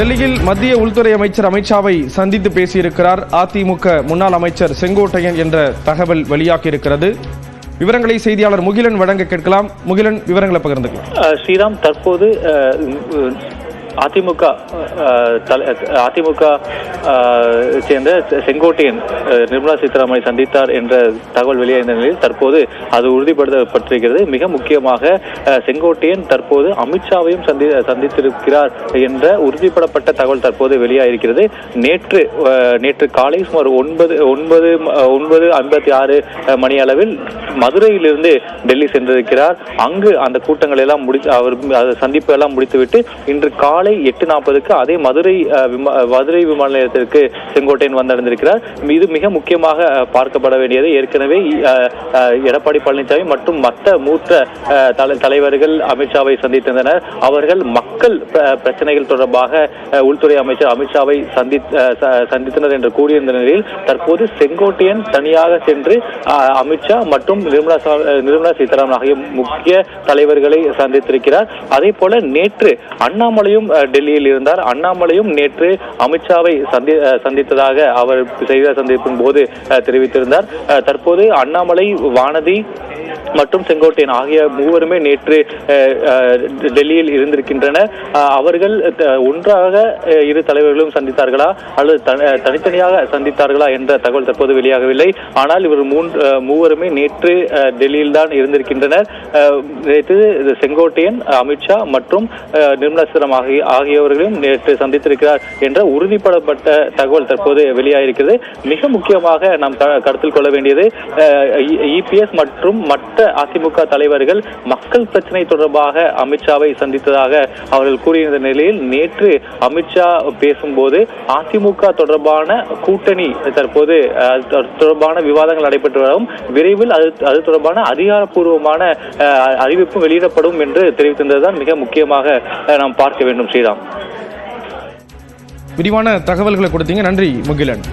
டெல்லியில் மத்திய உள்துறை அமைச்சர் அமித்ஷாவை சந்தித்து பேசியிருக்கிறார். அதிமுக முன்னாள் அமைச்சர் செங்கோட்டையன் என்ற தகவல் வெளியாகியிருக்கிறது. விவரங்களை செய்தியாளர் முகிலன் வழங்க கேட்கலாம். முகிலன் விவரங்களை பகிர்ந்துக்கலாம். ஸ்ரீராம் தற்போது அதிமுக அதிமுக சேர்ந்த செங்கோட்டையன் நிர்மலா சீதாராமனை சந்தித்தார் என்ற தகவல் வெளியான நிலையில் தற்போது அது உறுதிப்படுத்தப்பட்டிருக்கிறது. மிக முக்கியமாக செங்கோட்டையன் தற்போது அமித்ஷாவையும் சந்தி சந்தித்திருக்கிறார் என்ற உறுதிப்படப்பட்ட தகவல் தற்போது வெளியாகிருக்கிறது நேற்று நேற்று காலை சுமார் ஒன்பது ஒன்பது ஒன்பது ஐம்பத்தி ஆறு மணி அளவில் மதுரையிலிருந்து டெல்லி சென்றிருக்கிறார். அங்கு அந்த கூட்டங்களை எல்லாம் முடித்து அவர் சந்திப்பு எல்லாம் முடித்துவிட்டு இன்று காலை எட்டு நாற்பதுக்கு அதே மதுரை மதுரை விமான நிலையத்திற்கு செங்கோட்டையன் வந்தடைந்திருக்கிறார் இது மிக முக்கியமாக பார்க்கப்பட வேண்டியது. ஏற்கனவே எடப்பாடி பழனிசாமி மற்றும் மற்ற மூத்த தலை- தலைவர்கள் அமித்ஷாவை சந்தித்திருந்தனர். அவர்கள் மக்கள் பிரச்சனைகள் தொடர்பாக உள்துறை அமைச்சர் அமித்ஷாவை சந்தி சந்தித்தனர் என்று கூறியிருந்த நிலையில் தற்போது செங்கோட்டையன் தனியாக சென்று அமித்ஷா மற்றும் நிர்மலா நிர்மலா சீதாராமன் ஆகிய முக்கிய தலைவர்களை சந்தித்திருக்கிறார். அதே போல நேற்று அண்ணாமலையும் டெல்லியில் இருந்தார். அண்ணாமலையும் நேற்று அமித்ஷாவை சந்தி அஹ், சந்தித்ததாக அவர் செய்தியாளர் சந்திப்பின் போது அஹ், தெரிவித்திருந்தார். அஹ், தற்போது அண்ணாமலை வானதி மற்றும் செங்கோட்டையன் ஆகிய மூவருமே நேற்று டெல்லியில் இருந்திருக்கின்றனர் அவர்கள் ஒன்றாக இரு தலைவர்களும் சந்தித்தார்களா? அல்லது த- தனித்தனியாக சந்தித்தார்களா என்ற தகவல் தற்போது வெளியாகவில்லை. ஆனால் இவர் மூன்று மூவருமே நேற்று டெல்லியில் தான் இருந்திருக்கின்றனர். நேற்று இது செங்கோட்டையன் அமித்ஷா மற்றும் நிர்மலா சீதாராமன் ஆகிய ஆகியவர்களையும் நேற்று சந்தித்திருக்கிறார் என்ற உறுதிப்படப்பட்ட தகவல் தற்போது வெளியாகிருக்கிறது மிக முக்கியமாக நாம் கருத்தில் கொள்ள வேண்டியது இபிஎஸ் மற்றும் மற்ற அதிமுக தலைவர்கள் மக்கள் பிரச்சனை தொடர்பாக அமித்ஷாவை சந்தித்ததாக அவர்கள் கூறியிருந்த நிலையில் நேற்று அமித்ஷா பேசும்போது அதிமுக தொடர்பான கூட்டணி தற்போது தொடர்பான விவாதங்கள் நடைபெற்று வரவும் விரைவில் அது அது தொடர்பான அதிகாரப்பூர்வமான அறிவிப்பு வெளியிடப்படும் என்று தெரிவித்திருந்ததுதான் மிக முக்கியமாக நாம் பார்க்க வேண்டும். ஸ்ரீராம். விரிவான தகவல்களை கொடுத்தீங்க. நன்றி முகிலன்.